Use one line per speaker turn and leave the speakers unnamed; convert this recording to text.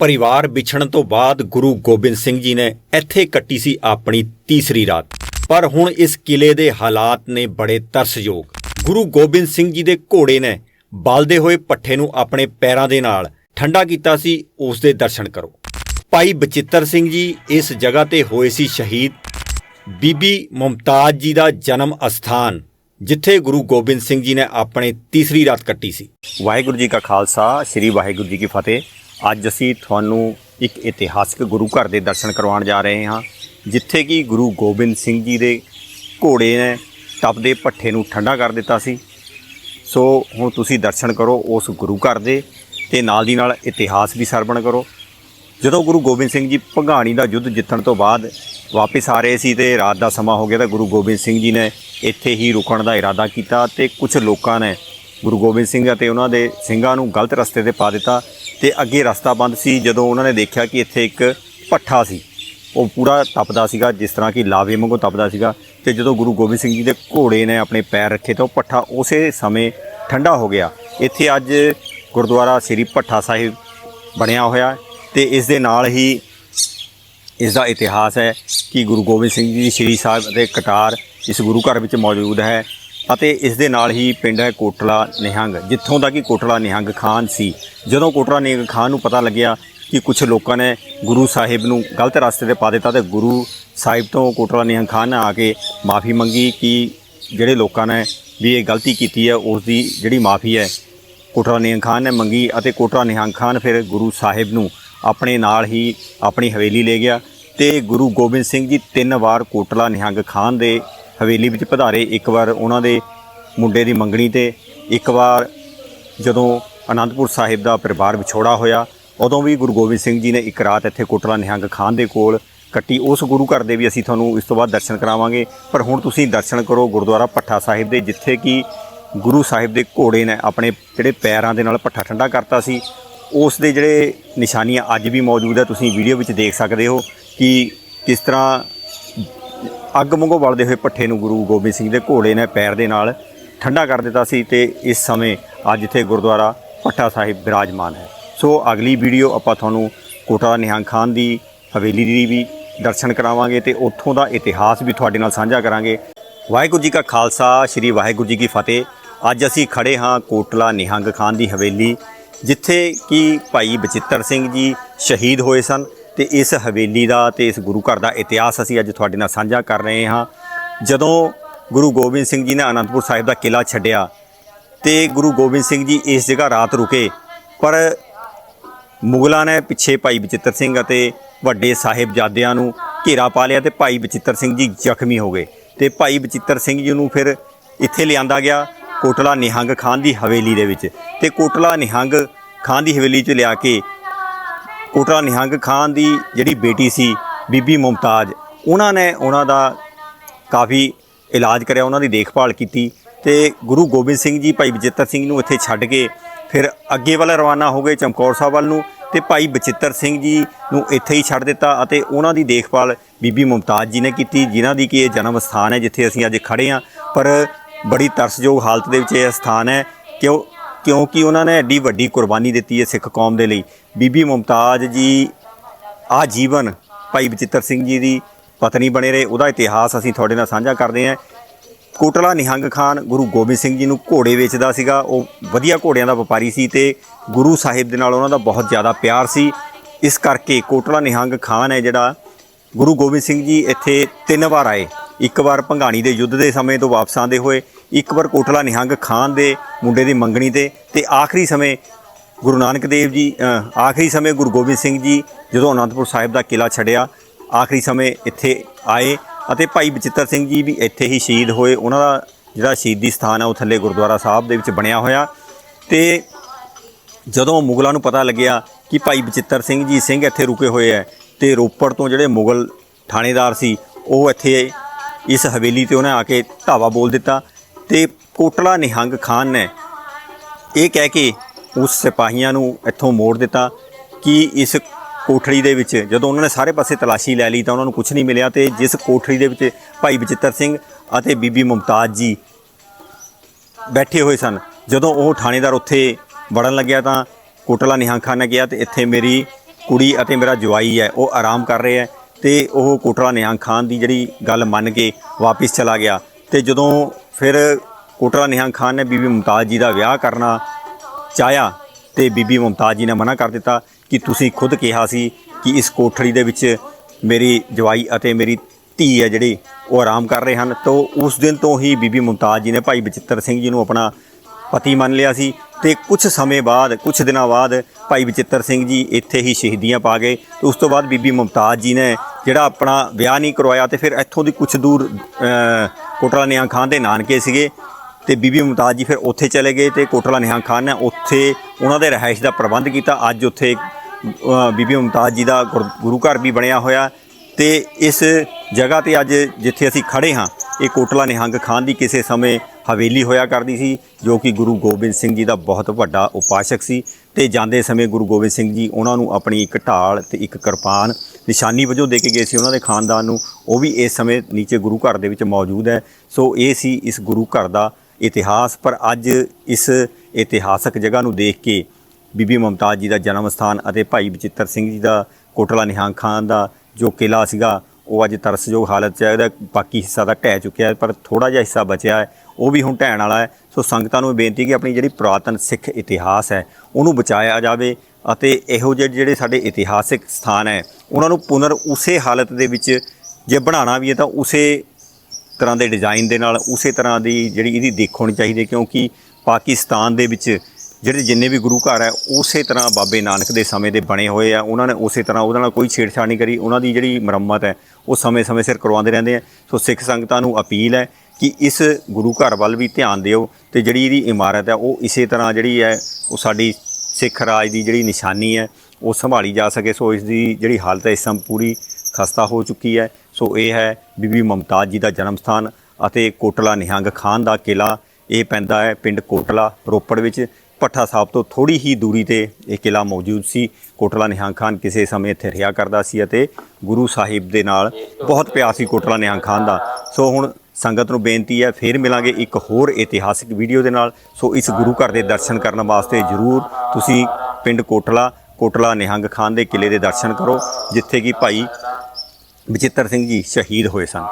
ਪਰਿਵਾਰ ਵਿਛੜਨ ਤੋਂ ਬਾਅਦ ਗੁਰੂ ਗੋਬਿੰਦ ਸਿੰਘ ਜੀ ਨੇ ਇੱਥੇ ਕੱਟੀ ਸੀ ਆਪਣੀ ਤੀਸਰੀ ਰਾਤ। ਪਰ ਹੁਣ ਇਸ ਕਿਲੇ ਦੇ ਹਾਲਾਤ ਨੇ ਬੜੇ ਤਰਸਯੋਗ। ਗੁਰੂ ਗੋਬਿੰਦ ਸਿੰਘ ਜੀ ਦੇ ਘੋੜੇ ਨੇ ਬਲਦੇ ਹੋਏ ਪੱਠੇ ਨੂੰ ਆਪਣੇ ਪੈਰਾਂ ਦੇ ਨਾਲ ਠੰਡਾ ਕੀਤਾ ਸੀ, ਉਸ ਦੇ ਦਰਸ਼ਨ ਕਰੋ। ਭਾਈ ਬਚਿੱਤਰ ਸਿੰਘ ਜੀ ਇਸ ਜਗ੍ਹਾ ਤੇ ਹੋਏ ਸੀ ਸ਼ਹੀਦ। ਬੀਬੀ ਮੁਮਤਾਜ਼ ਜੀ ਦਾ ਜਨਮ ਅਸਥਾਨ, ਜਿੱਥੇ ਗੁਰੂ ਗੋਬਿੰਦ ਸਿੰਘ ਜੀ ਨੇ ਆਪਣੇ ਤੀਸਰੀ ਰਾਤ ਕੱਟੀ ਸੀ। ਵਾਹਿਗੁਰੂ ਜੀ ਕਾ ਖਾਲਸਾ, ਸ੍ਰੀ ਵਾਹਿਗੁਰੂ ਜੀ ਕੀ ਫਤਿਹ। ਅੱਜ ਅਸੀਂ ਤੁਹਾਨੂੰ ਇੱਕ ਇਤਿਹਾਸਕ ਗੁਰੂ ਘਰ ਦੇ ਦਰਸ਼ਨ ਕਰਵਾਉਣ ਜਾ ਰਹੇ ਹਾਂ, ਜਿੱਥੇ ਕਿ ਗੁਰੂ ਗੋਬਿੰਦ ਸਿੰਘ ਜੀ ਦੇ ਘੋੜੇ ਨੇ ਤਪਦੇ ਪੱਠੇ ਨੂੰ ਠੰਡਾ ਕਰ ਦਿੱਤਾ ਸੀ। ਸੋ ਹੁਣ ਤੁਸੀਂ ਦਰਸ਼ਨ ਕਰੋ ਉਸ ਗੁਰੂ ਘਰ ਦੇ ਤੇ ਨਾਲ ਦੀ ਨਾਲ ਇਤਿਹਾਸ ਵੀ ਸਰਵਣ ਕਰੋ। ਜਦੋਂ ਗੁਰੂ ਗੋਬਿੰਦ ਸਿੰਘ ਜੀ ਭੰਗਾਣੀ ਦਾ ਯੁੱਧ ਜਿੱਤਣ ਤੋਂ ਬਾਅਦ ਵਾਪਸ ਆ ਰਹੇ ਸੀ ਤੇ ਰਾਤ ਦਾ ਸਮਾਂ ਹੋ ਗਿਆ ਤਾਂ ਗੁਰੂ ਗੋਬਿੰਦ ਸਿੰਘ ਜੀ ਨੇ ਇੱਥੇ ਹੀ ਰੁਕਣ ਦਾ ਇਰਾਦਾ ਕੀਤਾ ਤੇ ਕੁਝ ਲੋਕਾਂ ਨੇ ਗੁਰੂ ਗੋਬਿੰਦ ਸਿੰਘ ਅਤੇ ਉਹਨਾਂ ਦੇ ਸਿੰਘਾਂ ਨੂੰ ਗਲਤ ਰਸਤੇ ਤੇ ਪਾ ਦਿੱਤਾ ਤੇ ਅੱਗੇ ਰਸਤਾ ਬੰਦ ਸੀ, ਜਦੋਂ ਉਹਨਾਂ ਨੇ ਦੇਖਿਆ ਕਿ ਇੱਥੇ ਇੱਕ ਭੱਠਾ ਸੀ। ਉਹ ਪੂਰਾ ਤਪਦਾ ਸੀਗਾ, ਜਿਸ ਤਰ੍ਹਾਂ ਕਿ ਲਾਵੇ ਵਾਂਗੂ ਤਪਦਾ ਸੀਗਾ ਤੇ ਜਦੋਂ ਗੁਰੂ ਗੋਬਿੰਦ ਸਿੰਘ ਜੀ ਦੇ ਘੋੜੇ ਨੇ ਆਪਣੇ ਪੈਰ ਰੱਖੇ ਤਾਂ ਉਹ ਭੱਠਾ ਉਸੇ ਸਮੇਂ ਠੰਡਾ ਹੋ ਗਿਆ। ਇੱਥੇ ਅੱਜ ਗੁਰਦੁਆਰਾ ਸ੍ਰੀ ਭੱਠਾ ਸਾਹਿਬ ਬਣਿਆ ਹੋਇਆ ਹੈ ਤੇ ਇਸ ਦੇ ਨਾਲ ਹੀ ਇਸ ਦਾ ਇਤਿਹਾਸ ਹੈ ਕਿ ਗੁਰੂ ਗੋਬਿੰਦ ਸਿੰਘ ਜੀ, ਸ਼੍ਰੀ ਸਾਹਿਬ ਅਤੇ ਕਟਾਰ ਇਸ ਗੁਰੂ ਘਰ ਵਿੱਚ ਮੌਜੂਦ ਹੈ। ਅਤੇ ਇਸ ਦੇ ਨਾਲ ਹੀ ਪਿੰਡ ਹੈ ਕੋਟਲਾ ਨਿਹੰਗ, ਜਿੱਥੋਂ ਦਾ ਕਿ ਕੋਟਲਾ ਨਿਹੰਗ ਖਾਨ ਸੀ। ਜਦੋਂ ਕੋਟਲਾ ਨਿਹੰਗ ਖਾਨ ਨੂੰ ਪਤਾ ਲੱਗਿਆ ਕਿ ਕੁਝ ਲੋਕਾਂ ਨੇ ਗੁਰੂ ਸਾਹਿਬ ਨੂੰ ਗਲਤ ਰਸਤੇ ਤੇ ਪਾ ਦਿੱਤਾ ਤੇ ਗੁਰੂ ਸਾਹਿਬ ਤੋਂ ਕੋਟਲਾ ਨਿਹੰਗ ਖਾਨ ਨੇ ਆ ਕੇ ਮਾਫੀ ਮੰਗੀ ਕਿ ਜਿਹੜੇ ਲੋਕਾਂ ਨੇ ਵੀ ਇਹ ਗਲਤੀ ਕੀਤੀ ਹੈ, ਉਸ ਦੀ ਜਿਹੜੀ ਮਾਫੀ ਹੈ, ਕੋਟਲਾ ਨਿਹੰਗ ਖਾਨ ਨੇ ਮੰਗੀ ਅਤੇ ਕੋਟਲਾ ਨਿਹੰਗ ਖਾਨ ਫਿਰ ਗੁਰੂ ਸਾਹਿਬ ਨੂੰ ਆਪਣੇ ਨਾਲ ਹੀ ਆਪਣੀ ਹਵੇਲੀ ਲੈ ਗਿਆ ਤੇ ਗੁਰੂ ਗੋਬਿੰਦ ਸਿੰਘ ਜੀ ਤਿੰਨ ਵਾਰ ਕੋਟਲਾ ਨਿਹੰਗ ਖਾਨ ਦੇ ਹਵੇਲੀ ਵਿੱਚ ਪਧਾਰੇ ਇੱਕ ਵਾਰ ਉਹਨਾਂ ਦੇ ਮੁੰਡੇ ਦੀ ਮੰਗਣੀ ਤੇ ਇੱਕ ਵਾਰ ਜਦੋਂ ਅਨੰਦਪੁਰ ਸਾਹਿਬ ਦਾ ਪਰਿਵਾਰ ਵਿਛੋੜਾ ਹੋਇਆ, ਉਦੋਂ ਵੀ ਗੁਰੂ ਗੋਬਿੰਦ ਸਿੰਘ ਜੀ ਨੇ ਇੱਕ ਰਾਤ ਇੱਥੇ ਕੋਟਲਾ ਨਿਹੰਗ ਖਾਨ ਦੇ ਕੋਲ ਕੱਟੀ। ਉਸ ਗੁਰੂ ਘਰ ਦੇ ਵੀ ਅਸੀਂ ਤੁਹਾਨੂੰ ਇਸ ਤੋਂ ਬਾਅਦ ਦਰਸ਼ਨ ਕਰਾਵਾਂਗੇ। ਪਰ ਹੁਣ ਤੁਸੀਂ ਦਰਸ਼ਨ ਕਰੋ ਗੁਰਦੁਆਰਾ ਪੱਠਾ ਸਾਹਿਬ ਦੇ, ਜਿੱਥੇ ਕਿ ਗੁਰੂ ਸਾਹਿਬ ਦੇ ਘੋੜੇ ਨੇ ਆਪਣੇ ਜਿਹੜੇ ਪੈਰਾਂ ਦੇ ਨਾਲ ਪੱਠਾ ਠੰਡਾ ਕਰਤਾ ਸੀ। ਉਸ ਦੇ ਜਿਹੜੇ ਨਿਸ਼ਾਨੀਆਂ ਅੱਜ ਵੀ ਮੌਜੂਦ ਹੈ, ਤੁਸੀਂ ਵੀਡੀਓ ਵਿੱਚ ਦੇਖ ਸਕਦੇ ਹੋ ਕਿ ਕਿਸ ਤਰ੍ਹਾਂ ਅੱਗ ਵਾਂਗੂ ਬਲਦੇ ਹੋਏ ਪੱਠੇ ਨੂੰ ਗੁਰੂ ਗੋਬਿੰਦ ਸਿੰਘ ਦੇ ਘੋੜੇ ਨੇ ਪੈਰ ਦੇ ਨਾਲ ਠੰਡਾ ਕਰ ਦਿੱਤਾ ਸੀ ਤੇ ਇਸ ਸਮੇਂ ਅੱਜ ਇੱਥੇ ਗੁਰਦੁਆਰਾ ਪੱਠਾ ਸਾਹਿਬ ਬਿਰਾਜਮਾਨ ਹੈ। ਸੋ ਅਗਲੀ ਵੀਡੀਓ ਆਪਾਂ ਤੁਹਾਨੂੰ ਕੋਟਲਾ ਨਿਹੰਗ ਖਾਨ ਦੀ ਹਵੇਲੀ ਦੀ ਵੀ ਦਰਸ਼ਨ ਕਰਾਵਾਂਗੇ ਤੇ ਉੱਥੋਂ ਦਾ ਇਤਿਹਾਸ ਵੀ ਤੁਹਾਡੇ ਨਾਲ ਸਾਂਝਾ ਕਰਾਂਗੇ। ਵਾਹਿਗੁਰੂ ਜੀ ਕਾ ਖਾਲਸਾ, ਸ੍ਰੀ ਵਾਹਿਗੁਰੂ ਜੀ ਕੀ ਫਤਿਹ। ਅੱਜ ਅਸੀਂ ਖੜੇ ਹਾਂ ਕੋਟਲਾ ਨਿਹੰਗ ਖਾਨ ਦੀ ਹਵੇਲੀ, ਜਿੱਥੇ ਕਿ ਭਾਈ ਬਚਿੱਤਰ ਸਿੰਘ ਜੀ ਸ਼ਹੀਦ ਹੋਏ ਸਨ। ਤੇ ਇਸ ਹਵੇਲੀ ਦਾ ਤੇ ਇਸ ਗੁਰੂ ਘਰ ਦਾ ਇਤਿਹਾਸ ਅਸੀਂ ਅੱਜ ਤੁਹਾਡੇ ਨਾਲ ਸਾਂਝਾ ਕਰ ਰਹੇ ਹਾਂ। ਜਦੋਂ ਗੁਰੂ ਗੋਬਿੰਦ ਸਿੰਘ ਜੀ ਨੇ ਅਨੰਦਪੁਰ ਸਾਹਿਬ ਦਾ ਕਿਲਾ ਛੱਡਿਆ ਤੇ ਗੁਰੂ ਗੋਬਿੰਦ ਸਿੰਘ ਜੀ ਇਸ ਜਗ੍ਹਾ ਰਾਤ ਰੁਕੇ, ਪਰ ਮੁਗਲਾਂ ਨੇ ਪਿੱਛੇ ਭਾਈ ਬਚਿੱਤਰ ਸਿੰਘ ਅਤੇ ਵੱਡੇ ਸਾਹਿਬਜ਼ਾਦਿਆਂ ਨੂੰ ਘੇਰਾ ਪਾ ਲਿਆ ਤੇ ਭਾਈ ਬਚਿੱਤਰ ਸਿੰਘ ਜੀ ਜ਼ਖਮੀ ਹੋ ਗਏ ਤੇ ਭਾਈ ਬਚਿੱਤਰ ਸਿੰਘ ਜੀ ਨੂੰ ਫਿਰ ਇੱਥੇ ਲਿਆਂਦਾ ਗਿਆ ਕੋਟਲਾ ਨਿਹੰਗ ਖਾਨ ਦੀ ਹਵੇਲੀ ਦੇ ਵਿੱਚ ਤੇ ਕੋਟਲਾ ਨਿਹੰਗ ਖਾਨ ਦੀ ਹਵੇਲੀ 'ਚ ਲਿਆ ਕੇ ਕੋਟਲਾ ਨਿਹੰਗ ਖਾਨ ਦੀ ਜਿਹੜੀ ਬੇਟੀ ਸੀ, ਬੀਬੀ ਮੁਮਤਾਜ਼, ਉਹਨਾਂ ਨੇ ਉਹਨਾਂ ਦਾ ਕਾਫੀ ਇਲਾਜ ਕਰਿਆ, ਉਹਨਾਂ ਦੀ ਦੇਖਭਾਲ ਕੀਤੀ ਤੇ ਗੁਰੂ ਗੋਬਿੰਦ ਸਿੰਘ ਜੀ, ਭਾਈ ਬਚਿੱਤਰ ਸਿੰਘ ਨੂੰ ਇੱਥੇ ਛੱਡ ਕੇ ਫਿਰ ਅੱਗੇ ਵੱਲ ਰਵਾਨਾ ਹੋ ਗਏ ਚਮਕੌਰ ਸਾਹਿਬ ਵੱਲ ਨੂੰ ਤੇ ਭਾਈ ਬਚਿੱਤਰ ਸਿੰਘ ਜੀ ਨੂੰ ਇੱਥੇ ਹੀ ਛੱਡ ਦਿੱਤਾ ਅਤੇ ਉਹਨਾਂ ਦੀ ਦੇਖਭਾਲ ਬੀਬੀ ਮੁਮਤਾਜ਼ ਜੀ ਨੇ ਕੀਤੀ, ਜਿਨ੍ਹਾਂ ਦੀ ਕਿ ਇਹ ਜਨਮ ਸਥਾਨ ਹੈ ਜਿੱਥੇ ਅਸੀਂ ਅੱਜ ਖੜੇ ਹਾਂ। ਪਰ ਬੜੀ ਤਰਸਯੋਗ ਹਾਲਤ ਦੇ ਵਿੱਚ ਇਹ ਸਥਾਨ ਹੈ, ਕਿਉਂ ਕਿਉਂਕਿ ਉਹਨਾਂ ਨੇ ਐਡੀ ਵੱਡੀ ਕੁਰਬਾਨੀ ਦਿੱਤੀ ਹੈ ਸਿੱਖ ਕੌਮ ਦੇ ਲਈ। ਬੀਬੀ ਮੁਮਤਾਜ਼ ਜੀ ਆ ਜੀਵਨ ਭਾਈ ਬਚਿੱਤਰ ਸਿੰਘ ਜੀ ਦੀ ਪਤਨੀ ਬਣੇ ਰਹੇ, ਉਹਦਾ ਇਤਿਹਾਸ ਅਸੀਂ ਤੁਹਾਡੇ ਨਾਲ ਸਾਂਝਾ ਕਰਦੇ ਹਾਂ। ਕੋਟਲਾ ਨਿਹੰਗ ਖਾਨ ਗੁਰੂ ਗੋਬਿੰਦ ਸਿੰਘ ਜੀ ਨੂੰ ਘੋੜੇ ਵੇਚਦਾ ਸੀਗਾ, ਉਹ ਵਧੀਆ ਘੋੜਿਆਂ ਦਾ ਵਪਾਰੀ ਸੀ ਤੇ ਗੁਰੂ ਸਾਹਿਬ ਦੇ ਨਾਲ ਉਹਨਾਂ ਦਾ ਬਹੁਤ ਜ਼ਿਆਦਾ ਪਿਆਰ ਸੀ। ਇਸ ਕਰਕੇ ਕੋਟਲਾ ਨਿਹੰਗ ਖਾਨ ਹੈ ਜਿਹੜਾ ਗੁਰੂ ਗੋਬਿੰਦ ਸਿੰਘ ਜੀ ਇੱਥੇ ਤਿੰਨ ਵਾਰ ਆਏ। ਇੱਕ ਵਾਰ ਭੰਗਾਣੀ ਦੇ ਯੁੱਧ ਦੇ ਸਮੇਂ ਤੋਂ ਵਾਪਸ ਆਉਂਦੇ ਹੋਏ, ਇੱਕ ਵਾਰ ਕੋਟਲਾ ਨਿਹੰਗ ਖਾਨ ਦੇ ਮੁੰਡੇ ਦੀ ਮੰਗਣੀ ਤੇ ਤੇ ਆਖਰੀ ਸਮੇਂ ਗੁਰੂ ਨਾਨਕ ਦੇਵ ਜੀ ਆਖਰੀ ਸਮੇਂ ਗੁਰੂ ਗੋਬਿੰਦ ਸਿੰਘ ਜੀ ਜਦੋਂ ਅਨੰਦਪੁਰ ਸਾਹਿਬ ਦਾ ਕਿਲਾ ਛੱਡਿਆ, ਆਖਰੀ ਸਮੇਂ ਇੱਥੇ ਆਏ ਅਤੇ ਭਾਈ ਬਚਿੱਤਰ ਸਿੰਘ ਜੀ ਵੀ ਇੱਥੇ ਹੀ ਸ਼ਹੀਦ ਹੋਏ। ਉਹਨਾਂ ਦਾ ਜਿਹੜਾ ਸ਼ਹੀਦੀ ਸਥਾਨ ਹੈ ਉਹ ਥੱਲੇ ਗੁਰਦੁਆਰਾ ਸਾਹਿਬ ਦੇ ਵਿੱਚ ਬਣਿਆ ਹੋਇਆ। ਤੇ ਜਦੋਂ ਮੁਗਲਾਂ ਨੂੰ ਪਤਾ ਲੱਗਿਆ ਕਿ ਭਾਈ ਬਚਿੱਤਰ ਸਿੰਘ ਜੀ ਸਿੰਘ ਇੱਥੇ ਰੁਕੇ ਹੋਏ ਹੈ ਤੇ ਰੋਪੜ ਤੋਂ ਜਿਹੜੇ ਮੁਗਲ ਥਾਣੇਦਾਰ ਸੀ, ਉਹ ਇੱਥੇ ਇਸ ਹਵੇਲੀ ਤੇ ਉਹਨੇ ਆ ਕੇ ਧਾਵਾ ਬੋਲ ਦਿੱਤਾ। ਤੇ ਕੋਟਲਾ ਨਿਹੰਗ ਖਾਨ ਨੇ ਇਹ ਕਹਿ ਕੇ ਉਸ ਸਿਪਾਹੀਆਂ ਨੂੰ ਇੱਥੋਂ ਮੋੜ ਦਿੱਤਾ ਕਿ ਇਸ ਕੋਠੜੀ ਦੇ ਵਿੱਚ ਜਦੋਂ ਉਹਨਾਂ ਨੇ ਸਾਰੇ ਪਾਸੇ ਤਲਾਸ਼ੀ ਲੈ ਲਈ ਤਾਂ ਉਹਨਾਂ ਨੂੰ ਕੁਝ ਨਹੀਂ ਮਿਲਿਆ ਤੇ ਜਿਸ ਕੋਠੜੀ ਦੇ ਵਿੱਚ ਭਾਈ ਬਚਿੱਤਰ ਸਿੰਘ ਅਤੇ ਬੀਬੀ ਮੁਮਤਾਜ਼ ਜੀ ਬੈਠੇ ਹੋਏ ਸਨ, ਜਦੋਂ ਉਹ ਥਾਣੇਦਾਰ ਉੱਥੇ ਵੜਨ ਲੱਗਿਆ ਤਾਂ ਕੋਟਲਾ ਨਿਹੰਗ ਖਾਨ ਨੇ ਕਿਹਾ, ਤੇ ਇੱਥੇ ਮੇਰੀ ਕੁੜੀ ਅਤੇ ਮੇਰਾ ਜਵਾਈ ਹੈ, ਉਹ ਆਰਾਮ ਕਰ ਰਿਹਾ ਹੈ। ਤੇ ਉਹ ਕੋਟਲਾ ਨਿਹੰਗ ਖਾਨ ਦੀ ਜਿਹੜੀ ਗੱਲ ਮੰਨ ਕੇ ਵਾਪਿਸ ਚਲਾ ਗਿਆ। ਤੇ ਜਦੋਂ ਫਿਰ ਕੋਟਲਾ ਨਿਹੰਗ ਖਾਨ ਨੇ ਬੀਬੀ ਮੁਮਤਾਜ਼ ਜੀ ਦਾ ਵਿਆਹ ਕਰਨਾ ਚਾਹਿਆ ਤੇ ਬੀਬੀ ਮੁਮਤਾਜ਼ ਜੀ ਨੇ ਮਨਾ ਕਰ ਦਿੱਤਾ ਕਿ ਤੁਸੀਂ ਖੁਦ ਕਿਹਾ ਸੀ ਕਿ ਇਸ ਕੋਠੜੀ ਦੇ ਵਿੱਚ ਮੇਰੀ ਜਵਾਈ ਅਤੇ ਮੇਰੀ ਧੀ ਹੈ ਜਿਹੜੀ ਉਹ ਆਰਾਮ ਕਰ ਰਹੇ ਹਨ। ਤੋਂ ਉਸ ਦਿਨ ਤੋਂ ਹੀ ਬੀਬੀ ਮੁਮਤਾਜ਼ ਜੀ ਨੇ ਭਾਈ ਬਚਿੱਤਰ ਸਿੰਘ ਜੀ ਨੂੰ ਆਪਣਾ ਪਤੀ ਮੰਨ ਲਿਆ ਸੀ ਤੇ ਕੁਝ ਸਮੇਂ ਬਾਅਦ ਕੁਝ ਦਿਨਾਂ ਬਾਅਦ ਭਾਈ ਬਚਿੱਤਰ ਸਿੰਘ ਜੀ ਇੱਥੇ ਹੀ ਸ਼ਹੀਦੀਆਂ ਪਾ ਗਏ। ਤੇ ਉਸ ਤੋਂ ਬਾਅਦ ਬੀਬੀ ਮੁਮਤਾਜ਼ ਜੀ ਨੇ ਜਿਹੜਾ ਆਪਣਾ ਵਿਆਹ ਨਹੀਂ ਕਰਵਾਇਆ ਤੇ ਫਿਰ ਇੱਥੋਂ ਦੀ ਕੁਝ ਦੂਰ ਅ, ਕੋਟਲਾ ਨਿਆਂ ਖਾਨ ਦੇ ਨਾਨਕੇ ਸੀਗੇ। ਤੇ ਬੀਬੀ ਮੁਮਤਾਜ਼ ਜੀ ਫਿਰ ਉੱਥੇ ਚਲੇ ਗਏ ਤੇ ਕੋਟਲਾ ਨਿਹੰਗ ਖਾਨ ਨੇ ਉੱਥੇ ਉਹਨਾਂ ਦੇ ਰਿਹਾਇਸ਼ ਦਾ ਪ੍ਰਬੰਧ ਕੀਤਾ। ਅੱਜ ਉੱਥੇ ਬੀਬੀ ਮੁਮਤਾਜ਼ ਜੀ ਦਾ ਗੁਰ- ਗੁਰੂ ਘਰ ਵੀ ਬਣਿਆ ਹੋਇਆ ਤੇ ਇਸ ਜਗ੍ਹਾ ਤੇ ਅੱਜ ਜਿੱਥੇ ਅਸੀਂ ਖੜੇ ਹਾਂ, ਇਹ ਕੋਟਲਾ ਨਿਹੰਗ ਖਾਨ ਦੀ ਕਿਸੇ ਸਮੇਂ ਹਵੇਲੀ ਹੋਇਆ ਕਰਦੀ ਸੀ, ਜੋ ਕਿ ਗੁਰੂ ਗੋਬਿੰਦ ਸਿੰਘ ਜੀ ਦਾ ਬਹੁਤ ਵੱਡਾ ਉਪਾਸ਼ਕ ਸੀ ਤੇ ਜਾਂਦੇ ਸਮੇਂ ਗੁਰੂ ਗੋਬਿੰਦ ਸਿੰਘ ਜੀ ਉਹਨਾਂ ਨੂੰ ਆਪਣੀ ਇੱਕ ਢਾਲ ਤੇ ਇੱਕ ਕਿਰਪਾਨ ਨਿਸ਼ਾਨੀ ਵਜੋਂ ਦੇ ਕੇ ਗਏ ਸੀ, ਉਹਨਾਂ ਦੇ ਖਾਨਦਾਨ ਨੂੰ। ਉਹ ਵੀ ਇਸ ਸਮੇਂ ਨੀਚੇ ਗੁਰੂ ਘਰ ਦੇ ਵਿੱਚ ਮੌਜੂਦ ਹੈ। ਸੋ ਇਹ ਸੀ ਇਸ ਗੁਰੂ ਘਰ ਦਾ ਇਤਿਹਾਸ, ਪਰ ਅੱਜ ਇਸ ਇਤਿਹਾਸਕ ਜਗ੍ਹਾ ਨੂੰ ਦੇਖ ਕੇ ਬੀਬੀ ਮੁਮਤਾਜ਼ ਜੀ ਦਾ ਜਨਮ ਸਥਾਨ ਅਤੇ ਭਾਈ ਬਚਿੱਤਰ ਸਿੰਘ ਜੀ ਦਾ ਕੋਟਲਾ ਨਿਹੰਗ ਖਾਨ ਦਾ ਜੋ ਕਿਲਾ ਸੀਗਾ, ਉਹ ਅੱਜ ਤਰਸਯੋਗ ਹਾਲਤ 'ਚ ਹੈ। ਇਹਦਾ ਬਾਕੀ ਹਿੱਸਾ ਤਾਂ ਢਹਿ ਚੁੱਕਿਆ ਹੈ, ਪਰ ਥੋੜਾ ਜਿਹਾ ਹਿੱਸਾ ਬਚਿਆ ਹੈ। ਉਹ ਵੀ ਹੁਣ ਢਹਿਣ ਵਾਲਾ ਹੈ। ਸੋ ਸੰਗਤਾਂ ਨੂੰ ਬੇਨਤੀ ਕਿ ਆਪਣੀ ਜਿਹੜੀ ਪੁਰਾਤਨ ਸਿੱਖ ਇਤਿਹਾਸ ਹੈ, ਉਹਨੂੰ ਬਚਾਇਆ ਜਾਵੇ ਅਤੇ ਇਹੋ ਜਿਹੇ ਜਿਹੜੇ ਸਾਡੇ ਇਤਿਹਾਸਿਕ ਸਥਾਨ ਹੈ, ਉਹਨਾਂ ਨੂੰ ਪੁਨਰ ਉਸੇ ਹਾਲਤ ਦੇ ਵਿੱਚ ਜੇ ਬਣਾਉਣਾ ਵੀ ਹੈ ਤਾਂ ਉਸੇ ਤਰ੍ਹਾਂ ਦੇ ਡਿਜ਼ਾਈਨ ਦੇ ਨਾਲ ਉਸੇ ਤਰ੍ਹਾਂ ਦੀ ਜਿਹੜੀ ਇਹਦੀ ਦੇਖ ਹੋਣੀ ਚਾਹੀਦੀ ਹੈ, ਕਿਉਂਕਿ ਪਾਕਿਸਤਾਨ ਦੇ ਵਿੱਚ ਜਿਹੜੇ ਜਿੰਨੇ ਵੀ ਗੁਰੂ ਘਰ ਹੈ, ਉਸੇ ਤਰ੍ਹਾਂ ਬਾਬੇ ਨਾਨਕ ਦੇ ਸਮੇਂ ਦੇ ਬਣੇ ਹੋਏ ਆ। ਉਹਨਾਂ ਨੇ ਉਸੇ ਤਰ੍ਹਾਂ ਉਹਦੇ ਨਾਲ ਕੋਈ ਛੇੜਛਾੜ ਨਹੀਂ ਕਰੀ। ਉਹਨਾਂ ਦੀ ਜਿਹੜੀ ਮੁਰੰਮਤ ਹੈ, ਉਹ ਸਮੇਂ-ਸਮੇਂ ਸਿਰ ਕਰਵਾਉਂਦੇ ਰਹਿੰਦੇ ਆ। ਸੋ ਸਿੱਖ ਸੰਗਤਾਂ ਨੂੰ ਅਪੀਲ ਹੈ ਕਿ ਇਸ ਗੁਰੂ ਘਰ ਵੱਲ ਵੀ ਧਿਆਨ ਦਿਓ ਤੇ ਜਿਹੜੀ ਇਹਦੀ ਇਮਾਰਤ ਹੈ, ਉਹ ਇਸੇ ਤਰ੍ਹਾਂ ਜਿਹੜੀ ਹੈ, ਉਹ ਸਾਡੀ ਸਿੱਖ ਰਾਜ ਦੀ ਜਿਹੜੀ ਨਿਸ਼ਾਨੀ ਹੈ, ਉਹ ਸੰਭਾਲੀ ਜਾ ਸਕੇ। ਸੋ ਇਸ ਦੀ ਜਿਹੜੀ ਹਾਲਤ ਹੈ, ਇਸ ਸਮ ਪੂਰੀ ਖਸਤਾ ਹੋ ਚੁੱਕੀ ਹੈ। ਸੋ ਇਹ ਹੈ ਬੀਬੀ ਮਮਤਾਜ਼ ਜੀ ਦਾ ਜਨਮ ਸਥਾਨ ਅਤੇ ਕੋਟਲਾ ਨਿਹੰਗ ਖਾਨ ਦਾ ਕਿਲਾ। ਇਹ ਪੈਂਦਾ ਹੈ ਪਿੰਡ ਕੋਟਲਾ, ਰੋਪੜ ਵਿੱਚ। ਪੱਠਾ ਸਾਹਿਬ ਤੋਂ ਥੋੜੀ ਹੀ ਦੂਰੀ ਤੇ ਇਹ ਕਿਲਾ ਮੌਜੂਦ ਸੀ। ਕੋਟਲਾ ਨਿਹੰਗ ਖਾਨ ਕਿਸੇ ਸਮੇਂ ਇੱਥੇ ਰਿਹਾ ਕਰਦਾ ਸੀ ਅਤੇ ਗੁਰੂ ਸਾਹਿਬ ਦੇ ਨਾਲ ਬਹੁਤ ਪਿਆਰ ਸੀ ਕੋਟਲਾ ਨਿਹੰਗ ਖਾਨ ਦਾ। ਸੋ ਹੁਣ ਸੰਗਤ ਨੂੰ ਬੇਨਤੀ ਹੈ, ਫੇਰ ਮਿਲਾਂਗੇ ਇੱਕ ਹੋਰ ਇਤਿਹਾਸਿਕ ਵੀਡੀਓ ਦੇ ਨਾਲ। ਸੋ ਇਸ ਗੁਰੂ ਘਰ ਦੇ ਦਰਸ਼ਨ ਕਰਨ ਵਾਸਤੇ ਜਰੂਰ ਤੁਸੀਂ ਪਿੰਡ ਕੋਟਲਾ ਕੋਟਲਾ ਨਿਹੰਗ ਖਾਨ ਦੇ ਕਿਲੇ ਦੇ ਦਰਸ਼ਨ ਕਰੋ, ਜਿੱਥੇ ਕਿ ਭਾਈ ਬਚਿੱਤਰ ਸਿੰਘ ਜੀ ਸ਼ਹੀਦ ਹੋਏ ਸਨ।